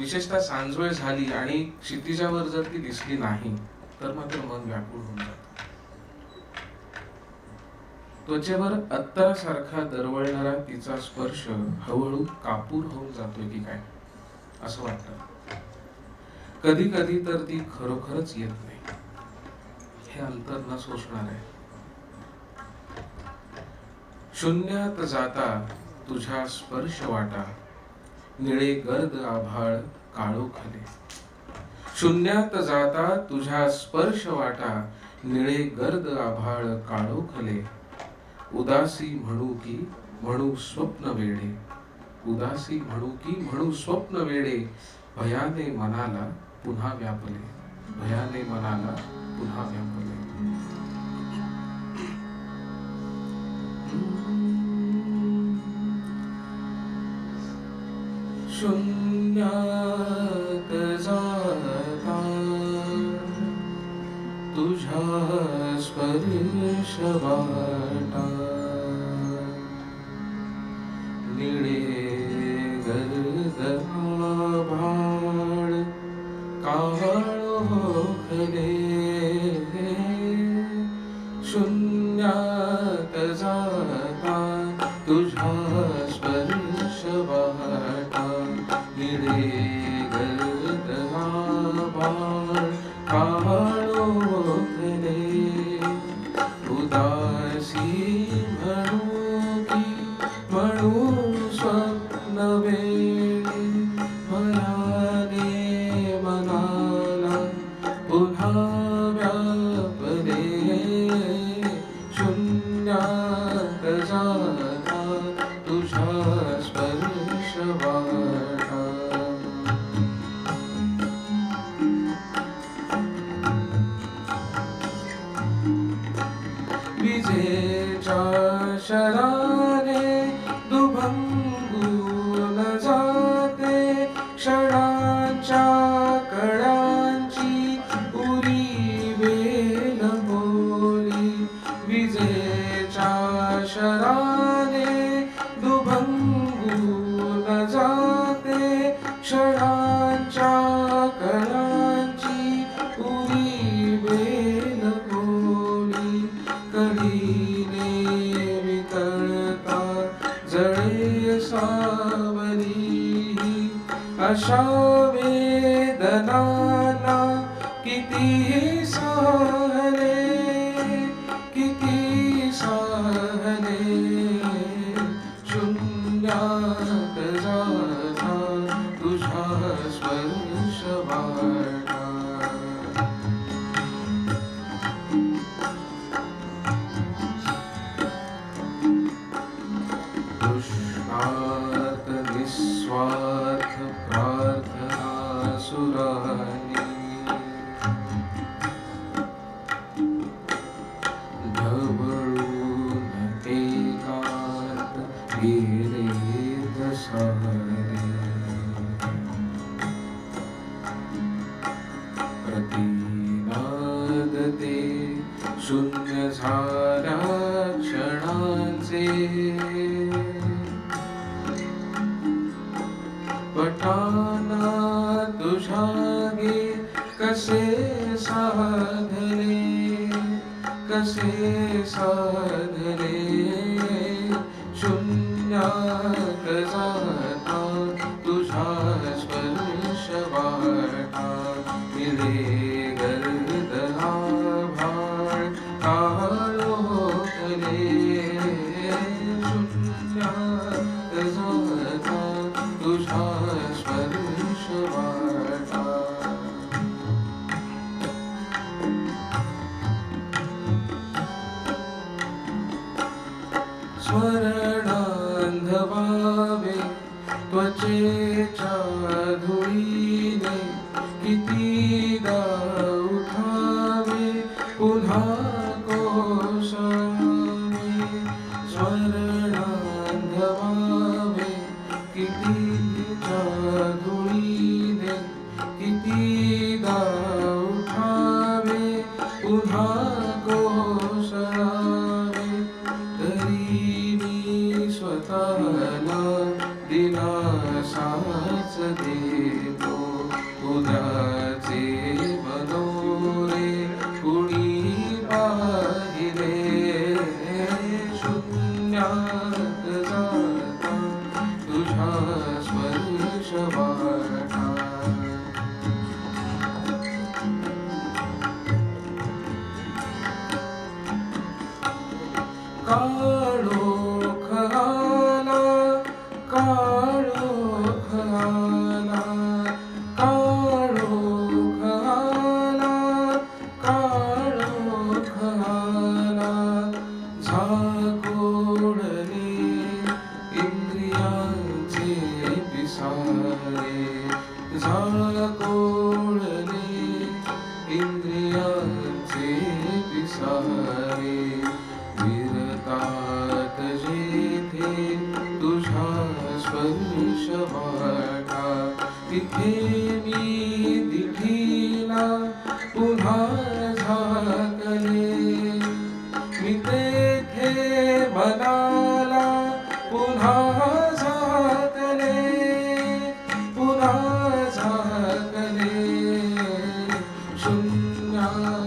विशेषतः सांजवेळ झाली आणि क्षितिजावर जर ती दिसली नाही तर मात्र मन व्याकुळ होऊन जातं. त्वचेवर अत्तरासारखा दरवळणारा तिचा स्पर्श हळूहळू कापूर होऊन जातोय की काय असं वाटतं. कधी कधी तर ती खरोखरच येत नाही. हे अंतर न सोसणार आहे. शून्यात जाता तुझ्या स्पर्श वाटा निळे गर्द आभाळ काळोखले शून्यात जाता तुझ्या स्पर्श वाटा निळे गर्द आभाळ काळोखले उदासी म्हणू की म्हणू स्वप्न वेडे. उदासी म्हणू की म्हणू स्वप्न वेडे. भयाने मनाला पुन्हा व्यापले. भयाने मनाला पुन्हा व्यापले. शून्यात जाता तुझ्या स्पर्श वाटा निळे गर्दभाळ काळोखले शून्यात जाता तुझ्या व्यापदे शून्य तु शवा विजे च शराणे जाते क्षणा क्षणाच्या कळांची उरी वेल बोली कळीने वितळता जळे सावली अशा वेदनाना किती सहले शून्य झाला क्षणाचे. पटाना तुझ्या गे कसे साधले कसे साधले? शून्यात कसा स्मरणांधवावे त्वचेच्या धुळीने कितीदा उठावे पुन्हा Krishna तिथे मी दिठीला पुन्हा झाकले. मी तेथे मनाला पुन्हा झाकले पुन्हा झाकले. शून्या